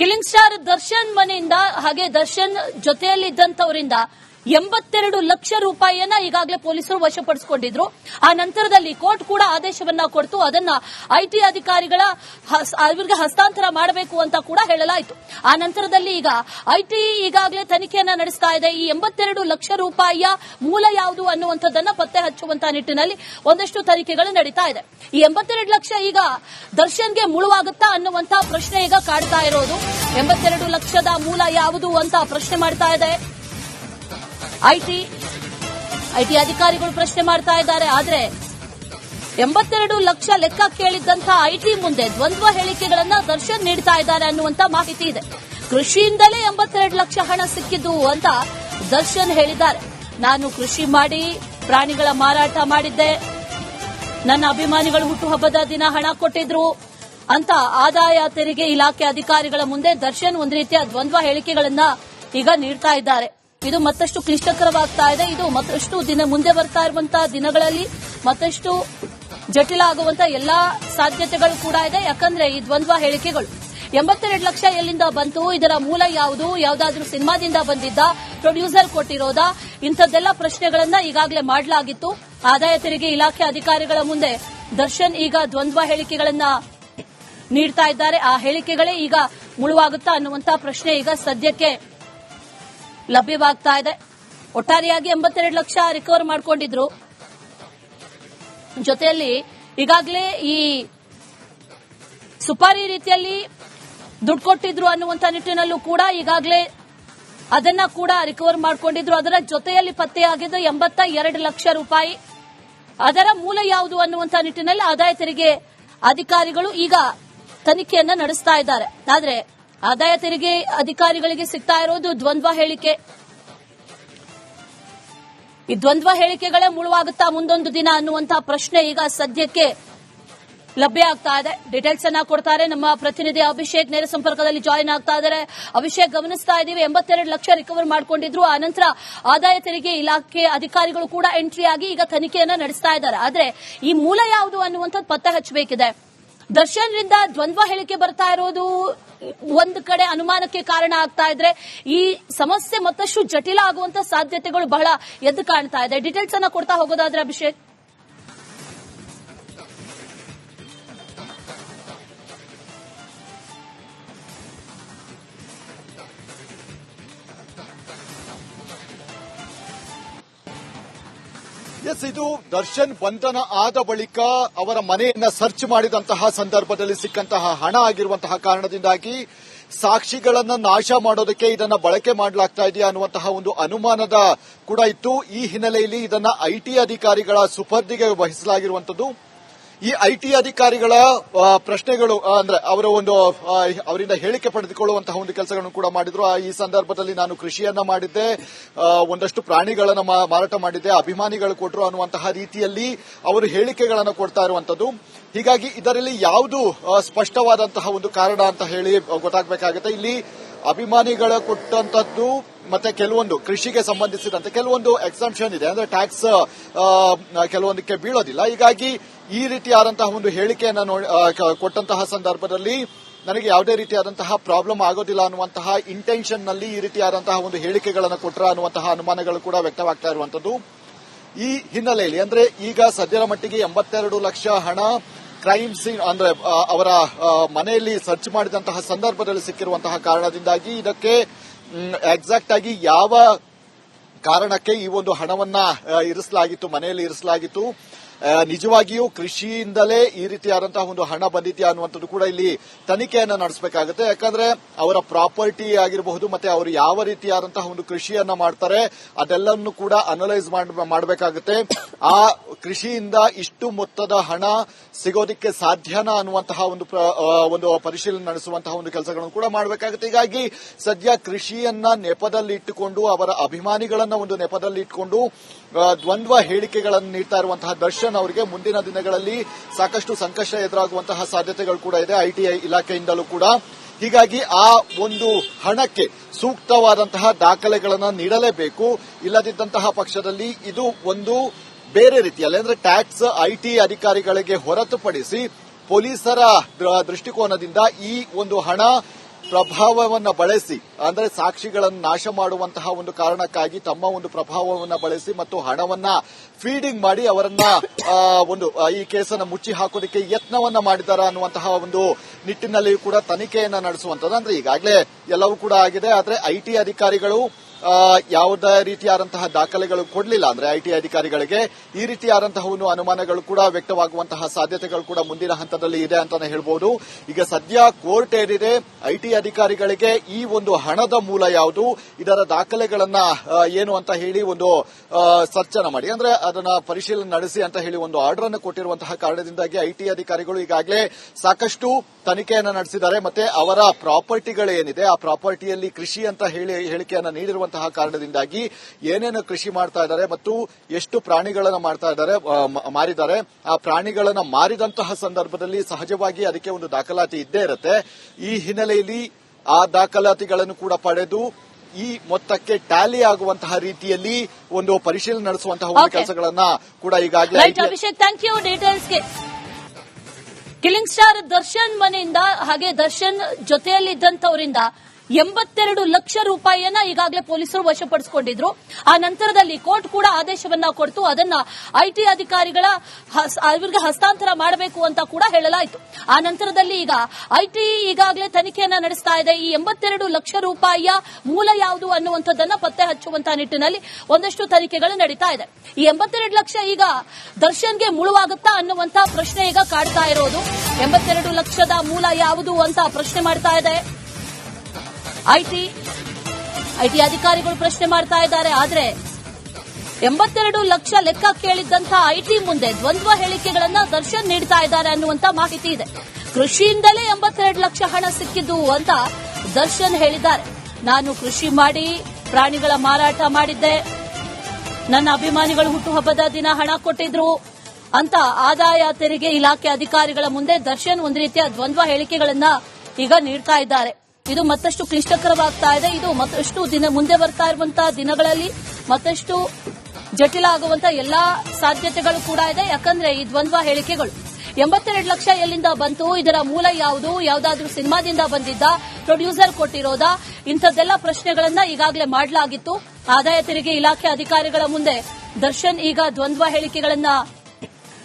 Killing star Darshan ಮನೆಯಿಂದ ಹಾಗೆ ದರ್ಶನ್ ಜೊತೆಯಲ್ಲಿದ್ದಂತವರಿಂದ ಎಂಬತ್ತೆರಡು ಲಕ್ಷ ರೂಪಾಯಿಯನ್ನ ಈಗಾಗಲೇ ಪೊಲೀಸರು ವಶಪಡಿಸಿಕೊಂಡಿದ್ರು. ಆ ನಂತರದಲ್ಲಿ ಕೋರ್ಟ್ ಕೂಡ ಆದೇಶವನ್ನ ಕೊಡ್ತು. ಅದನ್ನ ಐಟಿ ಅಧಿಕಾರಿಗಳ ಅವರಿಗೆ ಹಸ್ತಾಂತರ ಮಾಡಬೇಕು ಅಂತ ಕೂಡ ಹೇಳಲಾಯಿತು. ಆ ನಂತರದಲ್ಲಿ ಈಗ ಐಟಿ ಈಗಾಗಲೇ ತನಿಖೆಯನ್ನ ನಡೆಸ್ತಾ ಇದೆ. ಈ ಎಂಬತ್ತೆರಡು ಲಕ್ಷ ರೂಪಾಯಿಯ ಮೂಲ ಯಾವುದು ಅನ್ನುವಂಥದ್ದನ್ನ ಪತ್ತೆ ಹಚ್ಚುವಂತಹ ನಿಟ್ಟಿನಲ್ಲಿ ಒಂದಷ್ಟು ತನಿಖೆಗಳು ನಡೀತಾ ಇದೆ. ಈ ಎಂಬತ್ತೆರಡು ಲಕ್ಷ ಈಗ ದರ್ಶನ್ಗೆ ಮುಳುವಾಗುತ್ತಾ ಅನ್ನುವಂತಹ ಪ್ರಶ್ನೆ ಈಗ ಕಾಡ್ತಾ ಇರೋದು. ಎಂಬತ್ತೆರಡು ಲಕ್ಷದ ಮೂಲ ಯಾವುದು ಅಂತ ಪ್ರಶ್ನೆ ಮಾಡ್ತಾ ಇದೆ. ಐಟಿ ಐಟಿ ಅಧಿಕಾರಿಗಳು ಪ್ರಶ್ನೆ ಮಾಡ್ತಾ ಇದ್ದಾರೆ. ಆದರೆ ಎಂಬತ್ತೆರಡು ಲಕ್ಷ ಲೆಕ್ಕ ಕೇಳಿದ್ದಂತಹ ಐಟಿ ಮುಂದೆ ದ್ವಂದ್ವ ಹೇಳಿಕೆಗಳನ್ನ ದರ್ಶನ್ ನೀಡ್ತಾ ಇದ್ದಾರೆ ಅನ್ನುವಂತ ಮಾಹಿತಿ ಇದೆ. ಕೃಷಿಯಿಂದಲೇ ಎಂಬತ್ತೆರಡು ಲಕ್ಷ ಹಣ ಸಿಕ್ಕಿದ್ದು ಅಂತ ದರ್ಶನ್ ಹೇಳಿದ್ದಾರೆ. ನಾನು ಕೃಷಿ ಮಾಡಿ, ಪ್ರಾಣಿಗಳ ಮಾರಾಟ ಮಾಡಿದ್ದೆ. ನನ್ನ ಅಭಿಮಾನಿಗಳು ಹುಟ್ಟುಹಬ್ಬದ ದಿನ ಹಣ ಕೊಟ್ಟಿದ್ರು ಅಂತ ಆದಾಯ ತೆರಿಗೆ ಇಲಾಖೆ ಅಧಿಕಾರಿಗಳ ಮುಂದೆ ದರ್ಶನ್ ಒಂದು ರೀತಿಯ ದ್ವಂದ್ವ ಹೇಳಿಕೆಗಳನ್ನ ಈಗ ನೀಡ್ತಾ ಇದ್ದಾರೆ. ಇದು ಮತ್ತಷ್ಟು ಕ್ಲಿಷ್ಟಕರವಾಗ್ತಾ ಇದೆ. ಇದು ಮತ್ತಷ್ಟು ದಿನ ಮುಂದೆ ಬರ್ತಾ ಇರುವಂತಹ ದಿನಗಳಲ್ಲಿ ಮತ್ತಷ್ಟು ಜಟಿಲ ಆಗುವಂತಹ ಎಲ್ಲಾ ಸಾಧ್ಯತೆಗಳು ಕೂಡ ಇದೆ. ಯಾಕಂದ್ರೆ ಈ ದ್ವಂದ್ವ ಹೇಳಿಕೆಗಳು. ಎಂಬತ್ತೆರಡು ಲಕ್ಷ ಎಲ್ಲಿಂದ ಬಂತು? ಇದರ ಮೂಲ ಯಾವುದು? ಯಾವುದಾದ್ರೂ ಸಿನಿಮಾದಿಂದ ಬಂದಿದ್ದ? ಪ್ರೊಡ್ಯೂಸರ್ ಕೊಟ್ಟಿರೋದಾ? ಇಂಥದ್ದೆಲ್ಲ ಪ್ರಶ್ನೆಗಳನ್ನ ಈಗಾಗಲೇ ಮಾಡಲಾಗಿತ್ತು. ಆದಾಯ ತೆರಿಗೆ ಇಲಾಖೆ ಅಧಿಕಾರಿಗಳ ಮುಂದೆ ದರ್ಶನ್ ಈಗ ದ್ವಂದ್ವ ಹೇಳಿಕೆಗಳನ್ನ ನೀಡ್ತಾ ಇದ್ದಾರೆ. ಆ ಹೇಳಿಕೆಗಳೇ ಈಗ ಮುಳುವಾಗುತ್ತಾ ಅನ್ನುವಂತಹ ಪ್ರಶ್ನೆ ಈಗ ಸದ್ಯಕ್ಕೆ ಲಭ್ಯವಾಗ್ತಾ ಇದೆ. ಒಟ್ಟಾರೆಯಾಗಿ ಎಂಬತ್ತೆರಡು ಲಕ್ಷ ರಿಕವರ್ ಮಾಡಿಕೊಂಡಿದ್ರು. ಜೊತೆಯಲ್ಲಿ ಈಗಾಗಲೇ ಈ ಸುಪಾರಿ ರೀತಿಯಲ್ಲಿ ದುಡ್ಡು ಕೊಟ್ಟಿದ್ರು ಅನ್ನುವಂತ ನಿಟ್ಟಿನಲ್ಲೂ ಕೂಡ ಈಗಾಗಲೇ ಅದನ್ನ ಕೂಡ ರಿಕವರ್ ಮಾಡಿಕೊಂಡಿದ್ರು. ಅದರ ಜೊತೆಯಲ್ಲಿ ಪತ್ತೆಯಾಗಿದ್ದು ಎಂಬತ್ತ ಎರಡು ಲಕ್ಷ ರೂಪಾಯಿ. ಅದರ ಮೂಲ ಯಾವುದು ಅನ್ನುವಂತ ನಿಟ್ಟಿನಲ್ಲಿ ಆದಾಯ ತೆರಿಗೆ ಅಧಿಕಾರಿಗಳು ಈಗ ತನಿಖೆಯನ್ನ ನಡೆಸ್ತಾ ಇದ್ದಾರೆ. ಆದ್ರೆ ಆದಾಯ ತೆರಿಗೆ ಅಧಿಕಾರಿಗಳಿಗೆ ಸಿಗ್ತಾ ಇರೋದು ದ್ವಂದ್ವ ಹೇಳಿಕೆ. ಈ ದ್ವಂದ್ವ ಹೇಳಿಕೆಗಳೇ ಮುಳುವಾಗುತ್ತಾ ಮುಂದೊಂದು ದಿನ ಅನ್ನುವಂತಹ ಪ್ರಶ್ನೆ ಈಗ ಸದ್ಯಕ್ಕೆ ಲಭ್ಯ ಆಗ್ತಾ ಇದೆ. ಡೀಟೇಲ್ಸ್ ಅನ್ನ ಕೊಡ್ತಾರೆ ನಮ್ಮ ಪ್ರತಿನಿಧಿ ಅಭಿಷೇಕ್. ನೇರ ಸಂಪರ್ಕದಲ್ಲಿ ಜಾಯಿನ್ ಆಗ್ತಾ ಇದ್ದಾರೆ. ಅಭಿಷೇಕ್, ಗಮನಿಸ್ತಾ ಇದ್ದೀವಿ. ಎಂಬತ್ತೆರಡು ಲಕ್ಷ ರಿಕವರ್ ಮಾಡಿಕೊಂಡಿದ್ರು. ನಂತರ ಆದಾಯ ತೆರಿಗೆ ಇಲಾಖೆ ಅಧಿಕಾರಿಗಳು ಕೂಡ ಎಂಟ್ರಿ ಆಗಿ ಈಗ ತನಿಖೆಯನ್ನ ನಡೆಸ್ತಾ ಇದ್ದಾರೆ. ಆದ್ರೆ ಈ ಮೂಲ ಯಾವುದು ಅನ್ನುವಂಥದ್ದು ಪತ್ತೆ ಹಚ್ಚಬೇಕಿದೆ. ದರ್ಶನ್ರಿಂದ ದ್ವಂದ್ವ ಹೇಳಿಕೆ ಬರ್ತಾ ಇರೋದು ಒಂದು ಕಡೆ ಅನುಮಾನಕ್ಕೆ ಕಾರಣ ಆಗ್ತಾ ಇದ್ರೆ ಈ ಸಮಸ್ಯೆ ಮತ್ತಷ್ಟು ಜಟಿಲ ಆಗುವಂತ ಸಾಧ್ಯತೆಗಳು ಬಹಳ ಎದ್ದು ಕಾಣ್ತಾ ಇದೆ. ಡೀಟೇಲ್ಸ್ ಅನ್ನ ಕೊಡ್ತಾ ಹೋಗೋದಾದ್ರೆ ಅಭಿಷೇಕ್? ಎಸ್, ಇದು ದರ್ಶನ್ ಬಂಧನ ಆದ ಬಳಿಕ ಅವರ ಮನೆಯನ್ನ ಸರ್ಚ್ ಮಾಡಿದಂತಹ ಸಂದರ್ಭದಲ್ಲಿ ಸಿಕ್ಕಂತಹ ಹಣ ಆಗಿರುವಂತಹ ಕಾರಣದಿಂದಾಗಿ ಸಾಕ್ಷಿಗಳನ್ನ ನಾಶ ಮಾಡೋದಕ್ಕೆ ಇದನ್ನ ಬಳಕೆ ಮಾಡಲಾಗ್ತಾ ಇದೆಯಾ ಅನ್ನುವಂತಹ ಒಂದು ಅನುಮಾನದ ಕೂಡ ಇತ್ತು. ಈ ಹಿನ್ನೆಲೆಯಲ್ಲಿ ಇದನ್ನ ಐಟಿ ಅಧಿಕಾರಿಗಳ ಸುಪರ್ದಿಗೆ ವಹಿಸಲಾಗಿರುವಂತದ್ದು ಈ ಐಟಿ ಅಧಿಕಾರಿಗಳ ಪ್ರಶ್ನೆಗಳು ಅಂದ್ರೆ ಅವರ ಒಂದು ಅವರಿಂದ ಹೇಳಿಕೆ ಪಡೆದುಕೊಳ್ಳುವಂತಹ ಒಂದು ಕೆಲಸಗಳನ್ನು ಕೂಡ ಮಾಡಿದ್ರು. ಈ ಸಂದರ್ಭದಲ್ಲಿ ನಾನು ಕೃಷಿಯನ್ನ ಮಾಡಿದ್ದೆ. ಒಂದಷ್ಟು ಪ್ರಾಣಿಗಳನ್ನ ಮಾರಾಟ ಮಾಡಿದ್ದೆ. ಅಭಿಮಾನಿಗಳು ಕೊಟ್ಟರು ಅನ್ನುವಂತಹ ರೀತಿಯಲ್ಲಿ ಅವರು ಹೇಳಿಕೆಗಳನ್ನು ಕೊಡ್ತಾ ಇರುವಂತದ್ದು ಹೀಗಾಗಿ ಇದರಲ್ಲಿ ಯಾವುದು ಸ್ಪಷ್ಟವಾದಂತಹ ಒಂದು ಕಾರಣ ಅಂತ ಹೇಳಿ ಗೊತ್ತಾಗಬೇಕಾಗುತ್ತೆ. ಇಲ್ಲಿ ಅಭಿಮಾನಿಗಳ ಕೊಟ್ಟಂತದ್ದು ಮತ್ತೆ ಕೆಲವೊಂದು ಕೃಷಿಗೆ ಸಂಬಂಧಿಸಿದಂತೆ ಕೆಲವೊಂದು ಎಕ್ಸಂಪ್ಷನ್ ಇದೆ. ಅಂದ್ರೆ ಟ್ಯಾಕ್ಸ್ ಕೆಲವೊಂದಕ್ಕೆ ಬೀಳೋದಿಲ್ಲ. ಹೀಗಾಗಿ ಈ ರೀತಿಯಾದಂತಹ ಒಂದು ಹೇಳಿಕೆಯನ್ನು ಕೊಟ್ಟಂತಹ ಸಂದರ್ಭದಲ್ಲಿ ನನಗೆ ಯಾವುದೇ ರೀತಿಯಾದಂತಹ ಪ್ರಾಬ್ಲಮ್ ಆಗೋದಿಲ್ಲ ಅನ್ನುವಂತಹ ಇಂಟೆನ್ಷನ್ನಲ್ಲಿ ಈ ರೀತಿಯಾದಂತಹ ಒಂದು ಹೇಳಿಕೆಗಳನ್ನು ಕೊಟ್ಟರ ಅನ್ನುವಂತಹ ಅನುಮಾನಗಳು ಕೂಡ ವ್ಯಕ್ತವಾಗ್ತಾ ಇರುವಂತದ್ದು. ಈ ಹಿನ್ನೆಲೆಯಲ್ಲಿ ಅಂದ್ರೆ ಈಗ ಸದ್ಯದ ಮಟ್ಟಿಗೆ ಎಂಬತ್ತೆರಡು ಲಕ್ಷ ಹಣ ಕ್ರೈಮ್ ಸೀನ್ ಅಂದ್ರೆ ಅವರ ಮನೆಯಲ್ಲಿ ಸರ್ಚ್ ಮಾಡಿದಂತಹ ಸಂದರ್ಭದಲ್ಲಿ ಸಿಕ್ಕಿರುವಂತಹ ಕಾರಣದಿಂದಾಗಿ ಇದಕ್ಕೆ ಎಕ್ಸಾಕ್ಟ್ ಆಗಿ ಯಾವ ಕಾರಣಕ್ಕೆ ಈ ಒಂದು ಹಣವನ್ನ ಇರಿಸಲಾಗಿತ್ತು, ಮನೆಯಲ್ಲಿ ಇರಿಸಲಾಗಿತ್ತು ನಿಜವಾಗಿಯೂ ಕೃಷಿಯಿಂದಲೇ ಈ ರೀತಿಯಾದಂತಹ ಒಂದು ಹಣ ಬಂದಿದ್ಯಾ ಅನ್ನುವಂಥದ್ದು ಕೂಡ ಇಲ್ಲಿ ತನಿಖೆಯನ್ನು ನಡೆಸಬೇಕಾಗುತ್ತೆ. ಯಾಕಂದ್ರೆ ಅವರ ಪ್ರಾಪರ್ಟಿ ಆಗಿರಬಹುದು ಮತ್ತೆ ಅವರು ಯಾವ ರೀತಿಯಾದಂತಹ ಒಂದು ಕೃಷಿಯನ್ನ ಮಾಡ್ತಾರೆ ಅದೆಲ್ಲವನ್ನು ಕೂಡ ಅನಲೈಸ್ ಮಾಡಬೇಕಾಗುತ್ತೆ. ಆ ಕೃಷಿಯಿಂದ ಇಷ್ಟು ಮೊತ್ತದ ಹಣ ಸಿಗೋದಿಕ್ಕೆ ಸಾಧ್ಯನಾ ಅನ್ನುವಂತಹ ಒಂದು ಒಂದು ಪರಿಶೀಲನೆ ನಡೆಸುವಂತಹ ಒಂದು ಕೆಲಸಗಳನ್ನು ಕೂಡ ಮಾಡಬೇಕಾಗುತ್ತೆ. ಹೀಗಾಗಿ ಸದ್ಯ ಕೃಷಿಯನ್ನ ನೆಪದಲ್ಲಿ ಇಟ್ಟುಕೊಂಡು, ಅವರ ಅಭಿಮಾನಿಗಳನ್ನ ಒಂದು ನೆಪದಲ್ಲಿ ಇಟ್ಟುಕೊಂಡು ದ್ವಂದ್ವ ಹೇಳಿಕೆಗಳನ್ನು ನೀಡ್ತಾ ಇರುವಂತಹ ದರ್ಶನ್ ಅವರಿಗೆ ಮುಂದಿನ ದಿನಗಳಲ್ಲಿ ಸಾಕಷ್ಟು ಸಂಕಷ್ಟ ಎದುರಾಗುವಂತಹ ಸಾಧ್ಯತೆಗಳು ಕೂಡ ಇದೆ, ಐಟಿಐ ಇಲಾಖೆಯಿಂದಲೂ ಕೂಡ. ಹೀಗಾಗಿ ಆ ಒಂದು ಹಣಕ್ಕೆ ಸೂಕ್ತವಾದಂತಹ ದಾಖಲೆಗಳನ್ನು ನೀಡಲೇಬೇಕು. ಇಲ್ಲದಿದ್ದಂತಹ ಪಕ್ಷದಲ್ಲಿ ಇದು ಒಂದು ಬೇರೆ ರೀತಿಯಲ್ಲಿ, ಅಂದ್ರೆ ಟ್ಯಾಕ್ಸ್ ಐಟಿ ಅಧಿಕಾರಿಗಳಿಗೆ ಹೊರತುಪಡಿಸಿ ಪೊಲೀಸರ ದೃಷ್ಟಿಕೋನದಿಂದ ಈ ಒಂದು ಹಣ ಪ್ರಭಾವವನ್ನ ಬಳಸಿ, ಅಂದರೆ ಸಾಕ್ಷಿಗಳನ್ನು ನಾಶ ಮಾಡುವಂತಹ ಒಂದು ಕಾರಣಕ್ಕಾಗಿ ತಮ್ಮ ಒಂದು ಪ್ರಭಾವವನ್ನು ಬಳಸಿ ಮತ್ತು ಹಣವನ್ನ ಫೀಡಿಂಗ್ ಮಾಡಿ ಅವರನ್ನ ಒಂದು ಈ ಕೇಸನ್ನು ಮುಚ್ಚಿ ಹಾಕೋದಕ್ಕೆ ಯತ್ನವನ್ನ ಮಾಡಿದಾರ ಅನ್ನುವಂತಹ ಒಂದು ನಿಟ್ಟಿನಲ್ಲಿಯೂ ಕೂಡ ತನಿಖೆಯನ್ನು ನಡೆಸುವಂತದ್ದು ಅಂದ್ರೆ ಈಗಾಗಲೇ ಎಲ್ಲವೂ ಕೂಡ ಆಗಿದೆ. ಆದರೆ ಐಟಿ ಅಧಿಕಾರಿಗಳು ಯಾವುದೇ ರೀತಿಯಾದಂತಹ ದಾಖಲೆಗಳು ಕೊಡಲಿಲ್ಲ ಅಂದ್ರೆ ಐಟಿ ಅಧಿಕಾರಿಗಳಿಗೆ ಈ ರೀತಿಯಾದಂತಹ ಒಂದು ಅನುಮಾನಗಳು ಕೂಡ ವ್ಯಕ್ತವಾಗುವಂತಹ ಸಾಧ್ಯತೆಗಳು ಕೂಡ ಮುಂದಿನ ಹಂತದಲ್ಲಿ ಇದೆ ಅಂತ ಹೇಳಬಹುದು ಈಗ ಸದ್ಯ ಕೋರ್ಟ್ ಏನಿದೆ ಐಟಿ ಅಧಿಕಾರಿಗಳಿಗೆ ಈ ಒಂದು ಹಣದ ಮೂಲ ಯಾವುದು, ಇದರ ದಾಖಲೆಗಳನ್ನ ಏನು ಅಂತ ಹೇಳಿ ಒಂದು ಸರ್ಚ್ ಮಾಡಿ. ಅಂದ್ರೆ ಅದನ್ನ ಪರಿಶೀಲನೆ ನಡೆಸಿ ಅಂತ ಹೇಳಿ ಒಂದು ಆರ್ಡರ್ ಅನ್ನು ಕೊಟ್ಟಿರುವಂತಹ ಕಾರಣದಿಂದಾಗಿ ಐಟಿ ಅಧಿಕಾರಿಗಳು ಈಗಾಗಲೇ ಸಾಕಷ್ಟು ತನಿಖೆಯನ್ನು ನಡೆಸಿದ್ದಾರೆ. ಮತ್ತೆ ಅವರ ಪ್ರಾಪರ್ಟಿಗಳು ಏನಿದೆ ಆ ಪ್ರಾಪರ್ಟಿಯಲ್ಲಿ ಕೃಷಿ ಅಂತ ಹೇಳಿ ಹೇಳಿಕೆಯನ್ನು ನೀಡಿರುವಂತಹ ಕಾರಣದಿಂದಾಗಿ ಏನೇನು ಕೃಷಿ ಮಾಡ್ತಾ ಇದ್ದಾರೆ ಮತ್ತು ಎಷ್ಟು ಪ್ರಾಣಿಗಳನ್ನು ಮಾಡ್ತಾ ಇದ್ದಾರೆ ಮಾರಿದ್ದಾರೆ ಆ ಪ್ರಾಣಿಗಳನ್ನು ಮಾರಿದಂತಹ ಸಂದರ್ಭದಲ್ಲಿ ಸಹಜವಾಗಿ ಅದಕ್ಕೆ ಒಂದು ದಾಖಲಾತಿ ಇದ್ದೇ ಇರುತ್ತೆ. ಈ ಹಿನ್ನೆಲೆಯಲ್ಲಿ ಆ ದಾಖಲಾತಿಗಳನ್ನು ಕೂಡ ಪಡೆದು ಈ ಮೊತ್ತಕ್ಕೆ ಟ್ಯಾಲಿ ಆಗುವಂತಹ ರೀತಿಯಲ್ಲಿ ಒಂದು ಪರಿಶೀಲನೆ ನಡೆಸುವಂತಹ ಕೆಲಸಗಳನ್ನ ಕೂಡ ಈಗಾಗಲೇ ಕಿಲಿಂಗ್ ಸ್ಟಾರ್ ದರ್ಶನ್ ಮನೆಯಿಂದ ಹಾಗೆ ದರ್ಶನ್ ಜೊತೆಯಲ್ಲಿದ್ದಂತವರಿಂದ ಎಂಬತ್ತೆರಡು ಲಕ್ಷ ರೂಪಾಯಿಯನ್ನ ಈಗಾಗಲೇ ಪೊಲೀಸರು ವಶಪಡಿಸಿಕೊಂಡಿದ್ರು. ಆ ನಂತರದಲ್ಲಿ ಕೋರ್ಟ್ ಕೂಡ ಆದೇಶವನ್ನ ಕೊಡ್ತು. ಅದನ್ನ ಐಟಿ ಅಧಿಕಾರಿಗಳ ಅವರಿಗೆ ಹಸ್ತಾಂತರ ಮಾಡಬೇಕು ಅಂತ ಕೂಡ ಹೇಳಲಾಯಿತು. ಆ ನಂತರದಲ್ಲಿ ಈಗ ಐಟಿ ಈಗಾಗಲೇ ತನಿಖೆಯನ್ನ ನಡೆಸ್ತಾ ಇದೆ. ಈ ಎಂಬತ್ತೆರಡು ಲಕ್ಷ ರೂಪಾಯಿಯ ಮೂಲ ಯಾವುದು ಅನ್ನುವಂಥದ್ದನ್ನ ಪತ್ತೆ ಹಚ್ಚುವಂತಹ ನಿಟ್ಟಿನಲ್ಲಿ ಒಂದಷ್ಟು ತನಿಖೆಗಳು ನಡೀತಾ ಇದೆ. ಈ ಎಂಬತ್ತೆರಡು ಲಕ್ಷ ಈಗ ದರ್ಶನ್ಗೆ ಮುಳುವಾಗುತ್ತಾ ಅನ್ನುವಂತಹ ಪ್ರಶ್ನೆ ಈಗ ಕಾಡ್ತಾ ಇರೋದು. ಎಂಬತ್ತೆರಡು ಲಕ್ಷದ ಮೂಲ ಯಾವುದು ಅಂತ ಪ್ರಶ್ನೆ ಮಾಡ್ತಾ ಇದೆ. ಐಟಿ ಐಟಿ ಅಧಿಕಾರಿಗಳು ಪ್ರಶ್ನೆ ಮಾಡ್ತಾ ಇದ್ದಾರೆ. ಆದರೆ ಎಂಬತ್ತೆರಡು ಲಕ್ಷ ಲೆಕ್ಕ ಕೇಳಿದ್ದಂತಹ ಐಟಿ ಮುಂದೆ ದ್ವಂದ್ವ ಹೇಳಿಕೆಗಳನ್ನ ದರ್ಶನ್ ನೀಡ್ತಾ ಇದ್ದಾರೆ ಅನ್ನುವಂತ ಮಾಹಿತಿ ಇದೆ. ಕೃಷಿಯಿಂದಲೇ ಎಂಬತ್ತೆರಡು ಲಕ್ಷ ಹಣ ಸಿಕ್ಕಿದ್ದು ಅಂತ ದರ್ಶನ್ ಹೇಳಿದ್ದಾರೆ. ನಾನು ಕೃಷಿ ಮಾಡಿ, ಪ್ರಾಣಿಗಳ ಮಾರಾಟ ಮಾಡಿದ್ದೆ. ನನ್ನ ಅಭಿಮಾನಿಗಳು ಹುಟ್ಟುಹಬ್ಬದ ದಿನ ಹಣ ಕೊಟ್ಟಿದ್ರು ಅಂತ ಆದಾಯ ತೆರಿಗೆ ಇಲಾಖೆ ಅಧಿಕಾರಿಗಳ ಮುಂದೆ ದರ್ಶನ್ ಒಂದು ರೀತಿಯ ದ್ವಂದ್ವ ಹೇಳಿಕೆಗಳನ್ನ ಈಗ ನೀಡ್ತಾ ಇದ್ದಾರೆ. ಇದು ಮತ್ತಷ್ಟು ಕ್ಲಿಷ್ಟಕರವಾಗ್ತಾ ಇದೆ. ಇದು ಮತ್ತಷ್ಟು ದಿನ ಮುಂದೆ ಬರ್ತಾ ಇರುವಂತಹ ದಿನಗಳಲ್ಲಿ ಮತ್ತಷ್ಟು ಜಟಿಲ ಆಗುವಂತಹ ಎಲ್ಲಾ ಸಾಧ್ಯತೆಗಳು ಕೂಡ ಇದೆ. ಯಾಕಂದ್ರೆ ಈ ದ್ವಂದ್ವ ಹೇಳಿಕೆಗಳು. ಎಂಬತ್ತೆರಡು ಲಕ್ಷ ಎಲ್ಲಿಂದ ಬಂತು? ಇದರ ಮೂಲ ಯಾವುದು? ಯಾವುದಾದ್ರೂ ಸಿನಿಮಾದಿಂದ ಬಂದಿದ್ದ? ಪ್ರೊಡ್ಯೂಸರ್ ಕೊಟ್ಟಿರೋದಾ? ಇಂಥದ್ದೆಲ್ಲ ಪ್ರಶ್ನೆಗಳನ್ನ ಈಗಾಗಲೇ ಮಾಡಲಾಗಿತ್ತು. ಆದಾಯ ತೆರಿಗೆ ಇಲಾಖೆ ಅಧಿಕಾರಿಗಳ ಮುಂದೆ ದರ್ಶನ್ ಈಗ ದ್ವಂದ್ವ ಹೇಳಿಕೆಗಳನ್ನ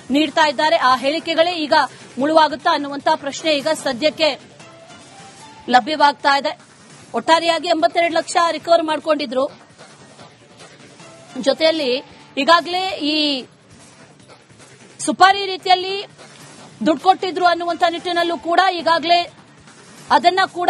ನೀಡ್ತಾ ಇದ್ದಾರೆ. ಆ ಹೇಳಿಕೆಗಳೇ ಈಗ ಮುಳುವಾಗುತ್ತಾ ಅನ್ನುವಂತಹ ಪ್ರಶ್ನೆ ಈಗ ಸದ್ಯಕ್ಕೆ ಲಭ್ಯವಾಗ್ತಾ ಇದೆ. ಒಟ್ಟಾರೆಯಾಗಿ ಎಂಬತ್ತೆರಡು ಲಕ್ಷ ರಿಕವರ್ ಮಾಡ್ಕೊಂಡಿದ್ರು. ಜೊತೆಯಲ್ಲಿ ಈಗಾಗಲೇ ಈ ಸುಪಾರಿ ರೀತಿಯಲ್ಲಿ ದುಡ್ಡು ಕೊಟ್ಟಿದ್ರು ಅನ್ನುವಂತ ನಿಟ್ಟಿನಲ್ಲೂ ಕೂಡ ಈಗಾಗಲೇ ಅದನ್ನ ಕೂಡ